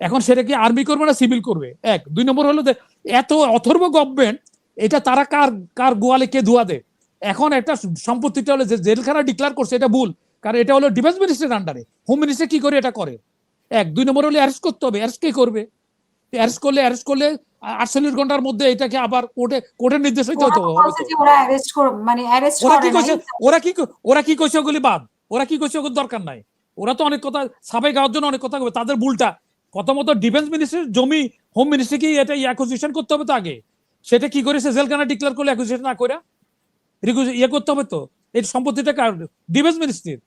এখন সেটা কি আর্মি করবে না সিভিল করবে? এক। দুই নম্বর হলো যে এত অথর্ব গভর্নমেন্ট এটা তারা কার কার গোয়ালে কে ধোয়া দেয়? এখন একটা সম্পত্তিটা হলো যে জেলখানা ডিক্লেয়ার করছে এটা ভুল। কারণ এটা হলো ডিফেন্স মিনিস্টারের আন্ডারে হোম মিনিস্টার কি করে এটা করে? এক। দুই নম্বর হলে অ্যারেস্ট করতে হবে। অ্যারেস্ট কে করবে? অ্যারেস্ট করলে অ্যারেস্ট করলে আটচল্লিশ ঘণ্টার মধ্যে এটাকে আবার কোর্টে কোর্টের নির্দেশ হইতে হতো। ওরা মানে ওরা কি করে কইছে ওরা কি ওরা কি কইছে ওগুলি বাদ। ওরা কি কইছে ওগুলো দরকার নাই। ওরা তো অনেক কথা সাবে গাওয়ার জন্য অনেক কথা তাদের ভুলটা প্রথমত ডিফেন্স মিনিস্টার জমি হোম মিনিস্ট্রি কি এটা অ্যাকুজিশন করতে হবে তো আগে। সেটা কি করেছে? জেলখানা ডিক্লেয়ার করলে অ্যাকুজিশন না করে ইয়ে করতে হবে তো? এই সম্পত্তিটা কার? ডিফেন্স মিনিস্ট্রির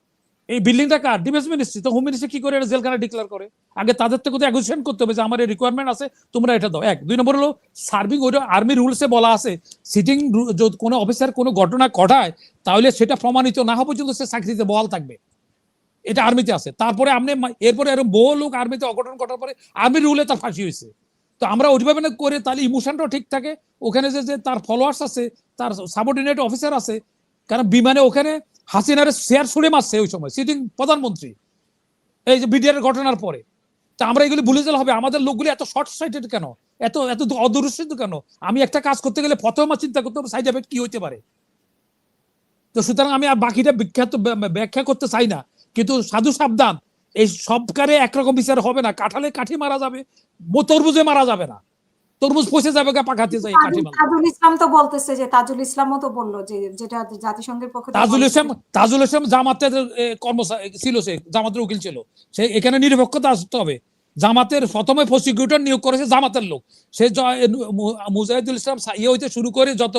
এই বিল্ডিংটা কার? ডিফেন্স মিনিস্ট্রি তো হোম মিনিস্ট্রি কি করে এটা জেলখানা ডিক্লেয়ার করে? আগে তাদের তো কোথাও অ্যাকুজিশন করতে হবে যে আমার এই রিকোয়ারমেন্ট আছে, তোমরা এটা দাও। এক। দুই নম্বর হলো সার্ভিং ওই আর্মি রুলসে বলা আছে সিটিং কোনো অফিসার কোনো ঘটনা ঘটায়, তাহলে সেটা প্রমাণিত না হওয়া পর্যন্ত সে চাকরিতে বহাল থাকবে। এটা আর্মিতে আছে। তারপরে আপনি এরপরে এরকম বহু লোক আর্মিতে অঘটন ঘটার পরে আর্মি রুলে তার ফাঁসি হয়েছে। তো আমরা ওইভাবে না করে তাহলে ইমোশনটাও ঠিক থাকে। ওখানে যে যে তার ফলোয়ার্স আছে, তার সাবঅর্ডিনেট অফিসার আছে, কারণ বিমানে ওখানে হাসিনার শেয়ার ছুড়ে মারছে ওই সময় সিটিং প্রধানমন্ত্রী। এই যে বিডিআর ঘটনার পরে। তা আমরা এগুলি ভুলে গেলে হবে। আমাদের লোকগুলি এত শর্ট সাইটেড কেন? এত এত অদূরস্থিত কেন? আমি একটা কাজ করতে গেলে প্রথম আমার চিন্তা করতে হবে সাইড এফেক্ট কি হইতে পারে? তো সুতরাং আমি আর বাকিটা বিখ্যাত ব্যাখ্যা করতে চাই না। কিন্তু সাধু সাবধান এই সব কারে একরকম বিচার হবে না। কাঁঠালে কাঠি মারা যাবে তরমুজে মারা যাবে না। তরমুজ পচে যাবে গা পাকাতে যাই কাঠি তাজুল ইসলাম তো বলতেছে যে তাজুল ইসলামও তো বলল যে যেটা জাতিসংঘের পক্ষ থেকে তাজুল ইসলাম তাজুল ইসলাম জামাতের কর্মচারী ছিল সে জামাতের উকিল ছিল। সে এখানে নিরপেক্ষতা আসতে হবে। জামাতের প্রথমে প্রসিকিউটর নিয়োগ করেছে জামাতের লোক। সে মুজাহিদুল ইসলাম ইয়ে হইতে শুরু করে যত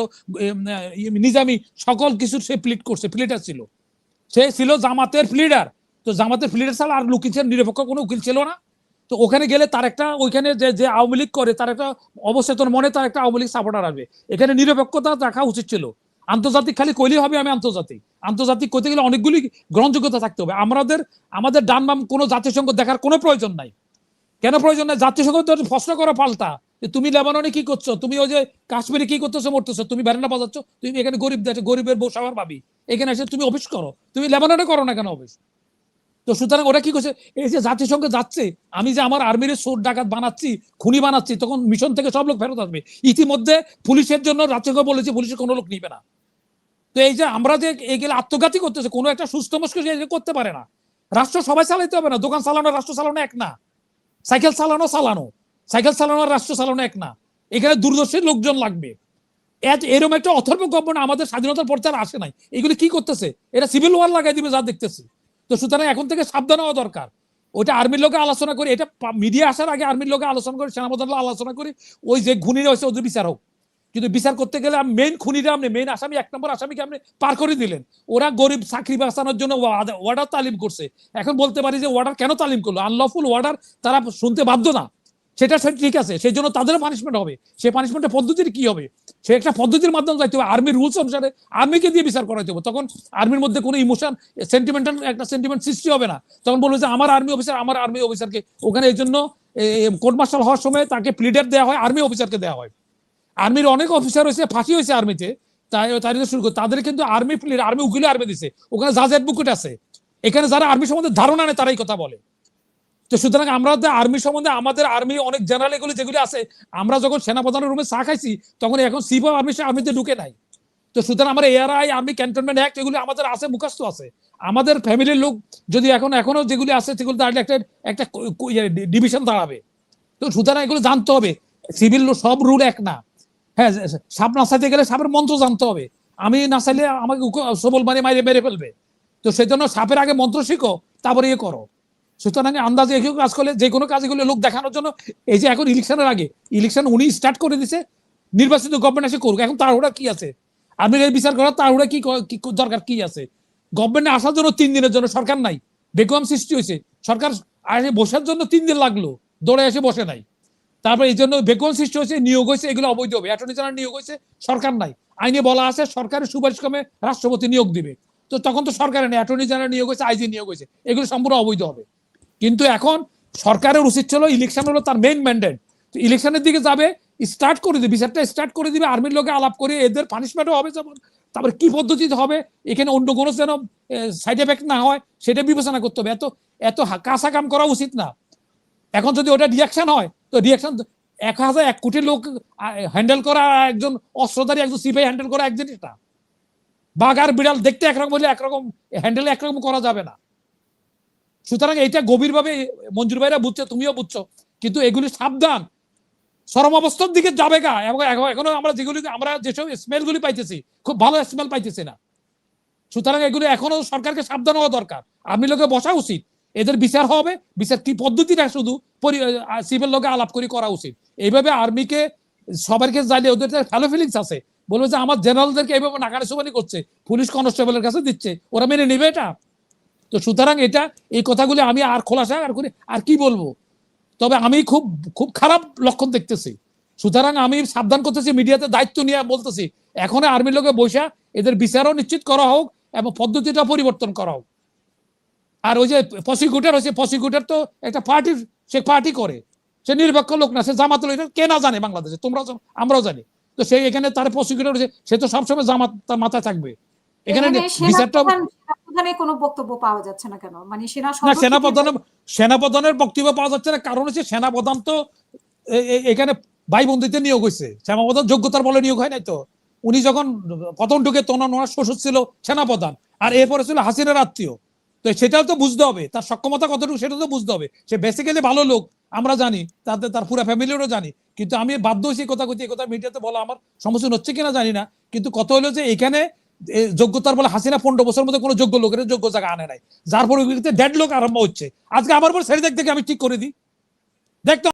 নিজামি সকল কিছু সে প্লিট করছে প্লিটার ছিল। সে ছিল জামাতের প্লিডার তো জামাতের প্লিডার ছাড়া আর লুকিছেন, নিরপেক্ষ কোনো উকিল ছিল না। তো ওখানে গেলে তার একটা, ওইখানে যে যে আওয়ামী লীগ করে, তার একটা অবচেতন মনে তার একটা আওয়ামী লীগ সাপোর্টার আসবে। এখানে নিরপেক্ষতা রাখা উচিত ছিল। আন্তর্জাতিক খালি কইলেই হবে আমি আন্তর্জাতিক। আন্তর্জাতিক করতে গেলে অনেকগুলি গ্রহণযোগ্যতা থাকতে হবে। আমাদের আমাদের ডান বাম কোনো জাতিসংঘ দেখার কোনো প্রয়োজন নাই। কেন প্রয়োজন নাই? জাতিসংঘ তো প্রশ্ন করা পাল্টা। যে তুমি লেবাননে কি করছ? তুমি ওই যে কাশ্মীরে কি করতেছো, মরতেছো? তুমি ব্যারেন্ডা বাজাচ্ছ? তুমি এখানে গরিব দেশে গরিবের বউ সবার ভাবি। এখানে এসে তুমি অফিস করো। তুমি লেবাননে করো না কেন অফিস? তো সুতরাং ওরা কি করছে? এই যে জাতিসংঘে যাচ্ছে, আমি যে আমার আর্মির সোর ডাকাত বানাচ্ছি, খুনি বানাচ্ছি, তখন মিশন থেকে সব লোক ফেরত আসবে। ইতিমধ্যে পুলিশের জন্য জাতিসংঘ বলেছে পুলিশের কোনো লোক নিবে না। তো এই যে আমরা যে এগুলো আত্মঘাতী করতেছে, কোনো একটা সুস্থ মস্ক করতে পারে না। রাষ্ট্র সবাই চালাইতে হবে না। দোকান চালানো, রাষ্ট্র চালানো এক না। সাইকেল চালানো চালানো। সাইকেল চালানো রাষ্ট্র চালানো এক না। এখানে দূরদর্শী লোকজন লাগবে। এরকম একটা অথর্ব গভর্নমেন্ট আমাদের স্বাধীনতার পর তার আসে নাই। এগুলি কি করতেছে? এটা সিভিল ওয়ার লাগাই দিবে যা দেখতেছি। তো সুতরাং এখন থেকে সাবধান হওয়া দরকার। ওইটা আর্মির লোকে আলোচনা করে, এটা মিডিয়া আসার আগে আর্মির লোকে আলোচনা করে সেনাপ্রধান আলোচনা করে, ওই যে খুনিরা হয়েছে ওদের বিচার হোক। কিন্তু বিচার করতে গেলে মেইন খুনিরা আপনি মেইন আসামি, এক নম্বর আসামিকে আপনি পার করে দিলেন। ওরা গরিব, চাকরি বাঁচানোর জন্য ওয়ার্ডার তালিম করছে। এখন বলতে পারি যে ওয়ার্ডার কেন তালিম করল? আনলফুল ওয়ার্ডার তারা শুনতে বাধ্য না। সেটা ঠিক আছে সেই জন্য তাদেরও পানিশমেন্ট হবে। সেই পানিশমেন্টের পদ্ধতির কি হবে? সে একটা পদ্ধতির মাধ্যমে যাইতে হবে। আর্মির রুলস অনুসারে আর্মিকে দিয়ে বিচার করাইতে হবে। তখন আর্মির মধ্যে কোনো ইমোশন সেন্টিমেন্টাল একটা সেন্টিমেন্ট সৃষ্টি হবে না। তখন বলব যে, আমার আর্মি অফিসার আমার আর্মি অফিসারকে ওখানে এই জন্য কোর্ট মার্শাল হওয়ার সময় তাকে প্লিডার দেওয়া হয় আর্মি অফিসারকে দেওয়া হয়। আর্মির অনেক অফিসার হয়েছে, ফাঁসি হয়েছে আর্মিতে তাই তাই শুরু করে তাদের কিন্তু আর্মি প্লেয়ার আর্মি উকিলে আর্মি দিছে। ওখানে জাজ অ্যাডভোকেট আছে। এখানে যারা আর্মি সম্বন্ধে ধারণা নেই তারাই কথা বলে। তো সুতরাং আমরা আর্মি সম্বন্ধে, আমাদের আর্মি অনেক জেনারেল এগুলি যেগুলি আছে, আমরা যখন সেনাপ্রধানের রুমে চা খাইছি, তখন এখন সিপ আর্মি আর্মিতে ঢুকে নাই। তো সুতরাং আমরা এআরআই আর্মি ক্যান্টনমেন্ট অ্যাক্ট এগুলি আমাদের আছে, মুখস্থ আছে। আমাদের ফ্যামিলির লোক যদি এখন, এখনও যেগুলি আছে, সেগুলো দাঁড়ালে একটা একটা ডিভিশন দাঁড়াবে। তো সুতরাং এগুলো জানতে হবে। সিভিল সব রুল এক না। হ্যাঁ সাপ নাচাইতে গেলে সাপের মন্ত্র জানতে হবে। আমি নাচাইলে আমাকে সবল মারি মারি মেরে ফেলবে। তো সেই জন্য সাপের আগে মন্ত্র শিখো, তারপরে ইয়ে করো। সুতরাং আন্দাজে কেউ কাজ করলে যে কোনো কাজগুলো লোক দেখানোর জন্য, এই যে এখন ইলেকশনের আগে, ইলেকশন উনি স্টার্ট করে দিছে, নির্বাচিত গভর্নমেন্ট এসে করুক। এখন তাড়াহুড়া কি আছে? আপনি এই বিচার করার তাড়াহুড়া কি দরকার কি আছে? গভর্নমেন্টে আসার জন্য তিন দিনের জন্য সরকার নাই, বেগম সৃষ্টি হয়েছে। সরকার আসে বসার জন্য তিন দিন লাগল, দৌড়ে এসে বসে নাই। তারপরে এই জন্য বেকন সৃষ্টি হয়েছে, নিয়োগ হয়েছে, এগুলো অবৈধ হবে। অ্যাটর্নি জেনারেল নিয়োগ হয়েছে, সরকার নাই। আইনে বলা আছে, সরকারের সুপারিশ ক্রমে রাষ্ট্রপতি নিয়োগ দিবে। তো তখন তো সরকারের নেই অ্যাটর্নি জেনারেল নিয়োগ হয়েছে, আইজি নিয়োগ হয়েছে, এগুলো সম্পূর্ণ অবৈধ হবে। কিন্তু এখন সরকারের উচিত ছিল ইলেকশন হলো তার মেইন ম্যান্ডেট ইলেকশনের দিকে যাবে স্টার্ট করে দিবে, বিচারটা স্টার্ট করে দিবে আর্মির লোকে আলাপ করে এদের পানিশমেন্টও হবে যেমন। তারপরে কি পদ্ধতিতে হবে, এখানে অন্য কোনো যেন সাইড এফেক্ট না হয়, সেটা বিবেচনা করতে হবে। এত এত কাঁচা কাম করা উচিত না। এখন যদি ওটা রিয়াকশন হয়, তো রিয়াকশন এক হাজার এক কোটি লোক হ্যান্ডেল করা একজন অস্ত্রধারী, একজন সিপাহী হ্যান্ডেল করা এক জিনিসটা বাঘ আর বিড়াল দেখতে একরকম হলে একরকম হ্যান্ডেল একরকম করা যাবে না। সুতরাং এটা গভীরভাবে মঞ্জুর ভাইরা বুঝছে, তুমিও বুঝছ। কিন্তু এগুলি সাবধান। চরম অবস্থার দিকে যাবে গা। এবং এখনও আমরা যেগুলি, আমরা যেসব স্মেল গুলি পাইতেছি, খুব ভালো স্মেল পাইতেছি না। সুতরাং এগুলো এখনও সরকারকে সাবধান হওয়া দরকার। আপনি লোকে বসা উচিত। এদের বিচার হবে। বিচার কি পদ্ধতিটা শুধু সিভিল লোকে আলাপ করে করা উচিত। এইভাবে আর্মিকে সবাইকে জানিয়ে ওদের ফ্যালো ফিলিংস আছে। বলবে যে, আমার জেনারেলদেরকে এইভাবে নাকারে সুবানি করছে। পুলিশ কনস্টেবলের কাছে দিচ্ছে। ওরা মেনে নেবে এটা? তো সুতরাং এটা এই কথাগুলি আমি আর খোলাসা আর করি আর কি বলব? তবে আমি খুব খুব খারাপ লক্ষণ দেখতেছি। সুতরাং আমি সাবধান করতেছি মিডিয়াতে দায়িত্ব নিয়ে বলতেছি এখন আর্মির লোকে বসা এদের বিচারও নিশ্চিত করা হোক এবং পদ্ধতিটা পরিবর্তন করা হোক। আর ওই যে প্রসিকিউটার হচ্ছে প্রসিকিউটার তো একটা পার্টির সে পার্টি করে। সে নিরপেক্ষ লোক না সে জামাত লোক, কে না জানে বাংলাদেশে? তোমরা আমরাও জানি। তো সেই এখানে তার প্রসিকিউটর হচ্ছে সে তো সবসময় জামাত তার মাথায় থাকবে। এখানে এখানে বিচারটা সেনাপ্রধানের কোনো বক্তব্য পাওয়া যাচ্ছে না কেন? মানে সেনা না সেনাপ্রধানের সেনাপ্রধানের বক্তব্য পাওয়া যাচ্ছে না। কারণ হচ্ছে সেনাপ্রধান তো এখানে ভাই বন্ধুতে নিয়োগ হয়েছে। সেনাপ্রধান যোগ্যতার বলে নিয়োগ হয় নাই তো। উনি যখন প্রথম ঢুকে তখন ওনার শ্বশুর ছিল সেনাপ্রধান। আর এরপরে ছিল হাসিনার আত্মীয়। তো সেটাও তো বুঝতে হবে। তার সক্ষমতা কতটুকু সেটা তো বুঝতে হবে। সে বেসিক্যালি ভালো লোক আমরা জানি। তাতে তার পুরো ফ্যামিলিরও জানি। কিন্তু আমি বাধ্য হয়েছি কথা কথা মিডিয়াতে বলা আমার সম্মুখীন হচ্ছে কিনা জানি না। কিন্তু কত হলো যে এখানে যোগ্যতার বলে হাসিনা পনেরো বছর মধ্যে কোনো যোগ্য লোকের যোগ্য জায়গা আনে নাই। যার পরিপ্রেক্ষিতে দেড় লোক আরম্ভ হচ্ছে। আজকে আমার পর সেই দেখ থেকে আমি ঠিক করে দিই। দেখতো